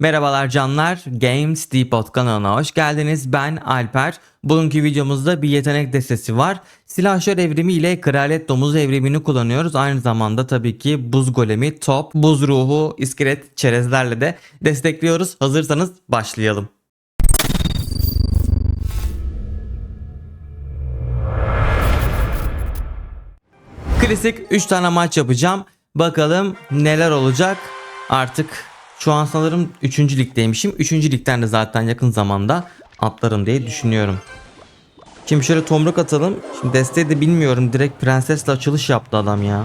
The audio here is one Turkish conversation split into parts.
Merhabalar canlar, Games Depot kanalına hoş geldiniz. Ben Alper. Bugünkü videomuzda bir yetenek destesi var. Silahşör evrimi ile Kraliyet Domuz evrimini kullanıyoruz. Aynı zamanda tabii ki buz golemi, top, buz ruhu, iskelet, çerezlerle de destekliyoruz. Hazırsanız başlayalım. Klasik 3 tane maç yapacağım. Bakalım neler olacak. Artık şu an sanırım 3. ligdeymişim. 3. ligden de zaten yakın zamanda atlarım diye düşünüyorum. Şimdi şöyle tomruk atalım. Şimdi desteği de bilmiyorum. Direkt prensesle açılış yaptı adam ya.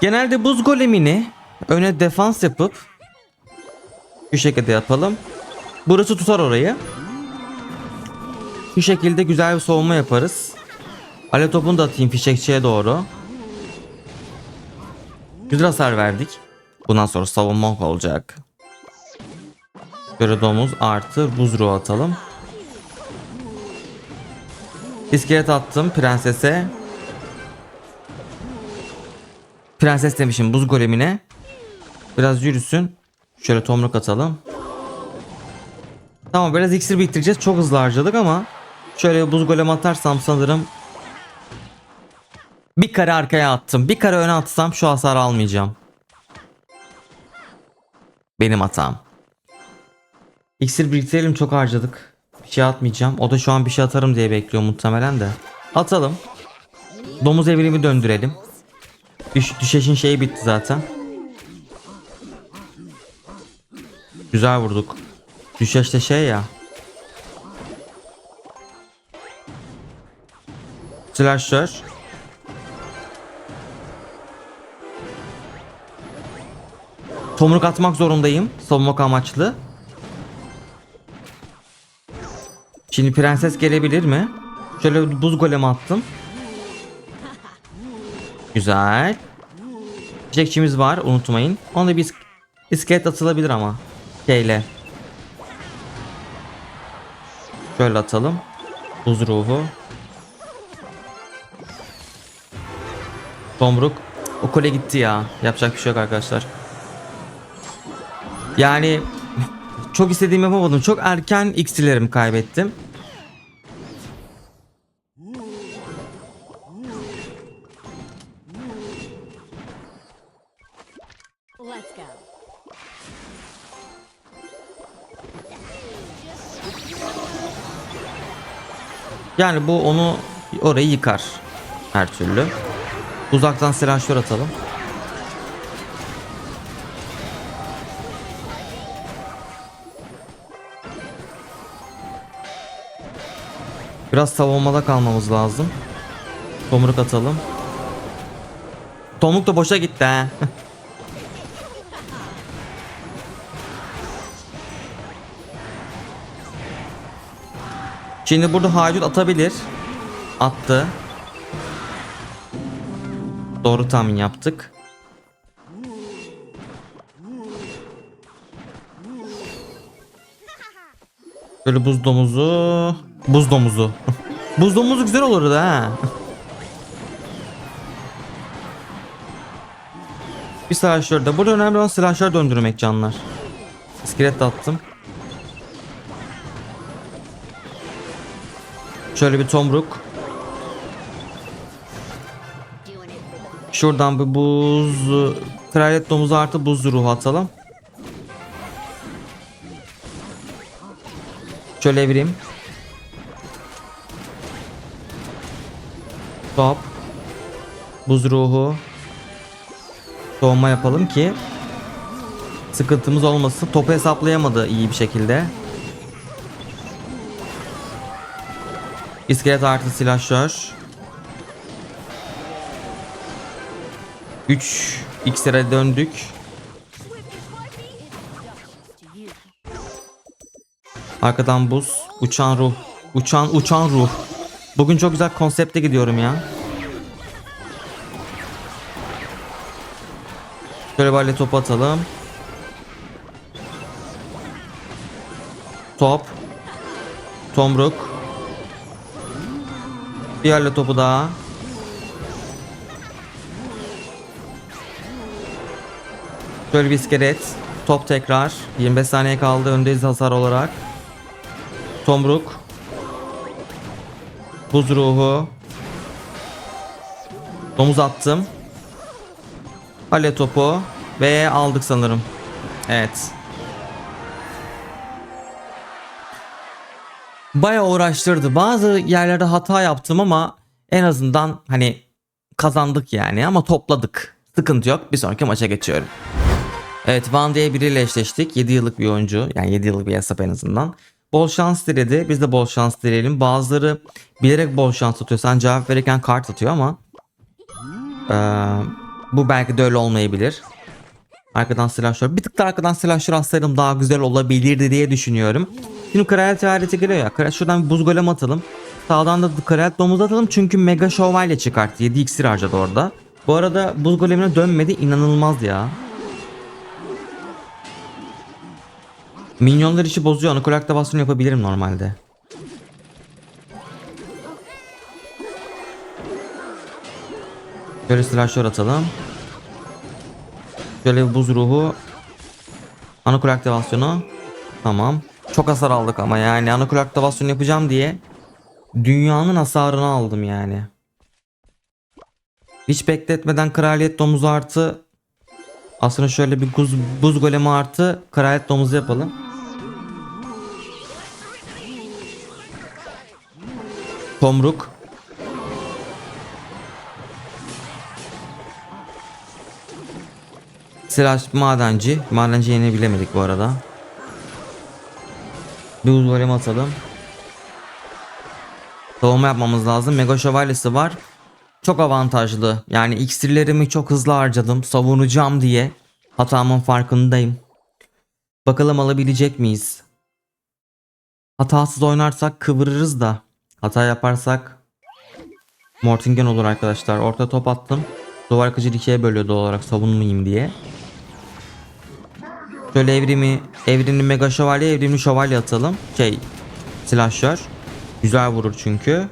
Genelde buz golemini öne defans yapıp şu şekilde yapalım. Burası tutar orayı. Şu şekilde güzel bir savunma yaparız. Ale topunu da atayım fişekçiye doğru. Güzel hasar verdik. Bundan sonra savunma olacak. Göre domuz artı buz ruhu atalım. İskelet attım prensese. Prenses demişim buz golemine. Biraz yürüsün. Şöyle tomruk atalım. Tamam biraz iksir bitireceğiz. Çok hızlı harcadık ama şöyle buz golem atarsam sanırım bir kare arkaya attım. Bir kare öne atsam şu hasarı almayacağım. Benim hatam. İksir biriktirelim çok harcadık. Bir şey atmayacağım. O da şu an bir şey atarım diye bekliyor muhtemelen de. Atalım. Domuz evrimi döndürelim. Düş, düşeşin şeyi bitti zaten. Güzel vurduk. Düşeş de şey ya. Slasher. Tomruk atmak zorundayım. Savunmak amaçlı. Şimdi prenses gelebilir mi? Şöyle buz golemi attım. Güzel. Çiçekçimiz var unutmayın. Onda bir is- iskelet atılabilir ama. Şeyle. Şöyle atalım. Buz ruhu. Tomruk. O kole gitti ya. Yapacak bir şey yok arkadaşlar. Yani çok istediğimi yapamadım. Çok erken iksirlerimi kaybettim. Yani bu onu orayı yıkar. Her türlü. Uzaktan silahşör atalım. Biraz savunmada kalmamız lazım. Tomruk atalım. Tomruk da boşa gitti ha. Şimdi burada hacut atabilir. Attı. Doğru tahmin yaptık. Böyle buz domuzu. Buz domuzu. buz domuzu güzel olurdu ha. Bir slasher de. Burada önemli olan slasher döndürmek canlar. İskelet de attım. Şöyle bir tomruk. Şuradan bir buz kraliyet domuzu artı buz ruhu atalım. Şöyle evireyim. Top. Buz ruhu. Doğma yapalım ki sıkıntımız olmasın. Topu hesaplayamadı iyi bir şekilde. İskelet artı silahşör. 3 X'lere döndük. Arkadan buz, uçan ruh. Uçan uçan ruh. Bugün çok güzel konsepte gidiyorum ya. Şöyle böyle top atalım. Top. Tomruk. Diğerle topu daha. Şöyle bir iskelet. Top tekrar. 25 saniye kaldı. Öndeyiz hasar olarak. Tomruk. Buz ruhu. Domuz attım. Kale topu. Ve aldık sanırım. Evet. Baya uğraştırdı. Bazı yerlerde hata yaptım ama en azından hani kazandık yani ama topladık. Sıkıntı yok. Bir sonraki maça geçiyorum. Evet Van diye biriyle eşleştik. 7 yıllık bir oyuncu. Yani 7 yıllık bir hesap en azından. Bol şans diledi. Biz de bol şans dileyelim. Bazıları bilerek bol şans atıyor. Sen cevap verirken kart atıyor ama eee, bu belki de öyle olmayabilir. Arkadan silahşör. Bir tık da arkadan silahşör atsaydım daha güzel olabilirdi diye düşünüyorum. Şimdi kraliyet aleti geliyor ya. Kraliyet şuradan bir buz golem atalım. Sağdan da kraliyet domuz atalım. Çünkü mega şövalye çıkarttı. 7 iksir harcadı orada. Bu arada buz golemine dönmedi. inanılmaz ya. Minyonlar işi bozuyor. Onu aktivasyonu yapabilirim normalde. Şöyle silahşör atalım. Şöyle buz ruhu. Anakul aktivasyonu. Tamam. Çok hasar aldık ama yani anakul aktivasyonu yapacağım diye dünyanın hasarını aldım yani. Hiç bekletmeden kraliyet domuzu artı aslında şöyle bir buz, buz golemi artı kraliyet domuzu yapalım. Tomruk. Silah madenci. Madenci yeni bilemedik bu arada. Bir buz golemi atalım. Savunma yapmamız lazım. Mega şövalyesi var. Çok avantajlı. Yani iksirlerimi çok hızlı harcadım. Savunacağım diye. Hatamın farkındayım. Bakalım alabilecek miyiz? Hatasız oynarsak kıvırırız da. Hata yaparsak Mortingen olur arkadaşlar. Orta top attım. Duvar kıcır ikiye bölüyor doğal olarak savunmayayım diye. Şöyle evrimi, evrimli mega şövalye, evrimli şövalye atalım. Şey, silahşör. Güzel vurur çünkü.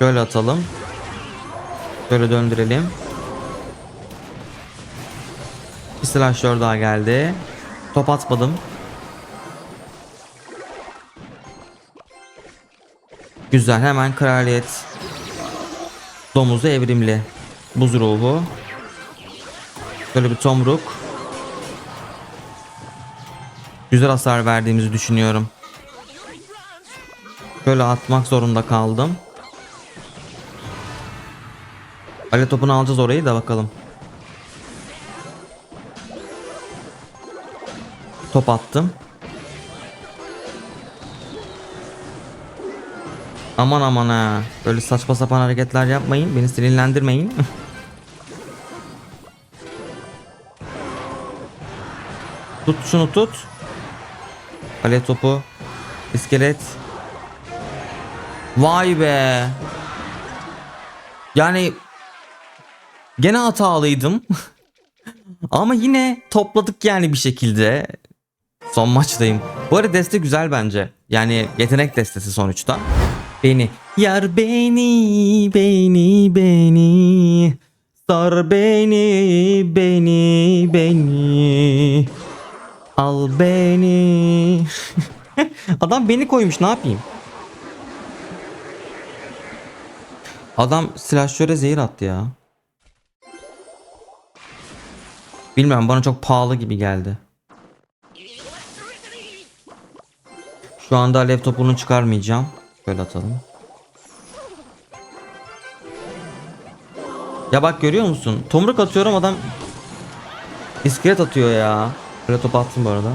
Şöyle atalım. Şöyle döndürelim. Bir silahşör daha geldi. Top atmadım. Güzel hemen kraliyet. Domuzu evrimli. Buz ruhu. Böyle bir tomruk. Güzel hasar verdiğimizi düşünüyorum. Böyle atmak zorunda kaldım. Ale topunu alacağız orayı da bakalım. Top attım. Aman aman ha. Böyle saçma sapan hareketler yapmayın. Beni sinirlendirmeyin. tut şunu tut. Kale topu. İskelet. Vay be. Yani gene hatalıydım. Ama yine topladık yani bir şekilde. Son maçtayım. Bu arada deste güzel bence. Yani yetenek destesi sonuçta. Beni yar beni beni beni sar beni beni beni al beni Adam beni koymuş ne yapayım? Adam silahşöre zehir attı ya. Bilmiyorum bana çok pahalı gibi geldi. Şu anda alev çıkarmayacağım. Şöyle atalım. Ya bak görüyor musun? Tomruk atıyorum adam iskelet atıyor ya. Böyle top attım bu arada.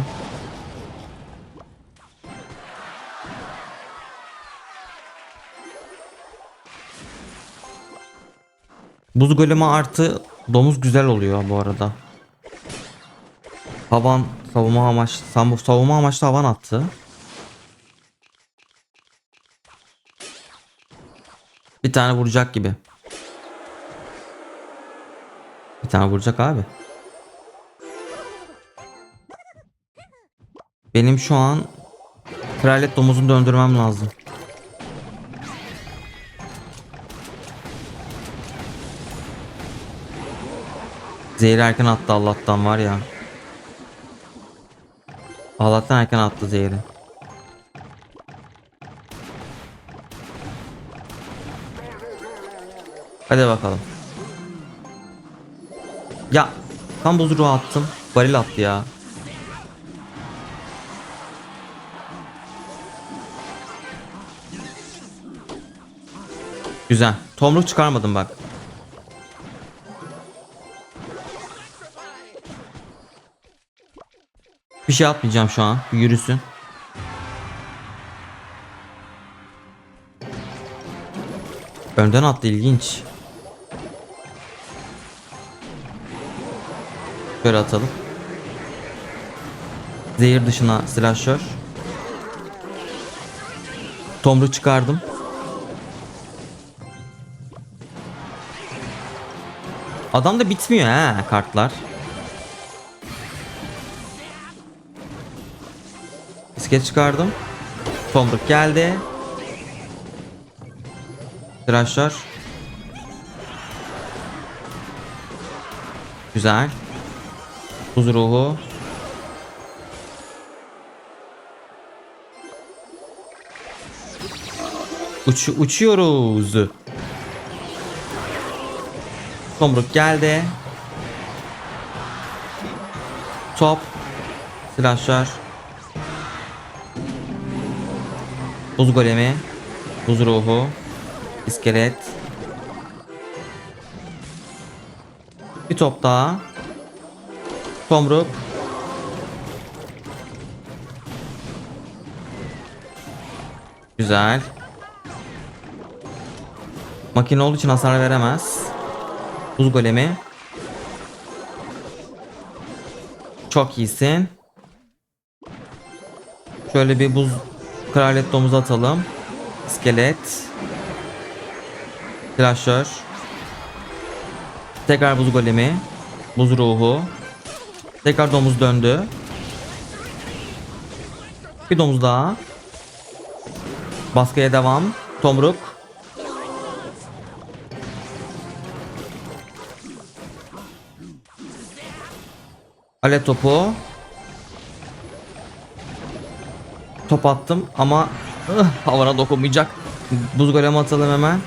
Buz golemi artı domuz güzel oluyor bu arada. Havan savunma amaç savunma, amaçlı havan attı. Bir tane vuracak gibi. Bir tane vuracak abi. Benim şu an kraliyet domuzunu döndürmem lazım. Zehir erken attı Allah'tan var ya. Allah'tan erken attı zehri. Hadi bakalım. Ya tam buzluğu attım. Varil attı ya. Güzel. Tomruk çıkarmadım bak. Şey atmayacağım şu an. Bir yürüsün. Önden attı ilginç. Şöyle atalım. Zehir dışına slasher. Tomru çıkardım. Adam da bitmiyor ha kartlar. Bisiklet çıkardım. Tomruk geldi. Tıraşlar. Güzel. Buz ruhu. Uç, uçuyoruz. Tomruk geldi. Top. Silahşar. Buz golemi. Buz ruhu. İskelet. Bir top daha. Tomruk. Güzel. Makine olduğu için hasar veremez. Buz golemi. Çok iyisin. Şöyle bir buz kraliyet domuzu atalım. İskelet. Slasher. Tekrar buz golemi. Buz ruhu. Tekrar domuz döndü. Bir domuz daha. Baskıya devam. Tomruk. Ale topu. Top attım ama ıh, havana dokunmayacak. Buz golemi atalım hemen.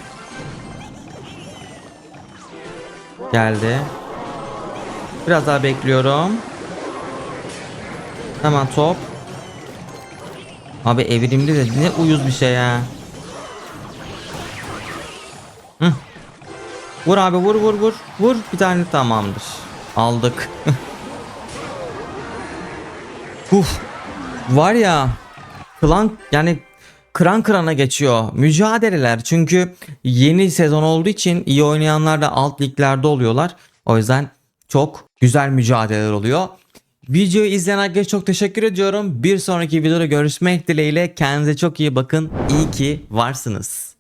Geldi. Biraz daha bekliyorum. Hemen top. Abi evrimli de ne uyuz bir şey ya. Hı. Vur abi vur vur vur. Vur bir tane tamamdır. Aldık. Uf. Var ya. Klan yani kıran kırana geçiyor. Mücadeleler çünkü yeni sezon olduğu için iyi oynayanlar da alt liglerde oluyorlar. O yüzden çok güzel mücadeleler oluyor. Videoyu izleyen herkese çok teşekkür ediyorum. Bir sonraki videoda görüşmek dileğiyle kendinize çok iyi bakın. İyi ki varsınız.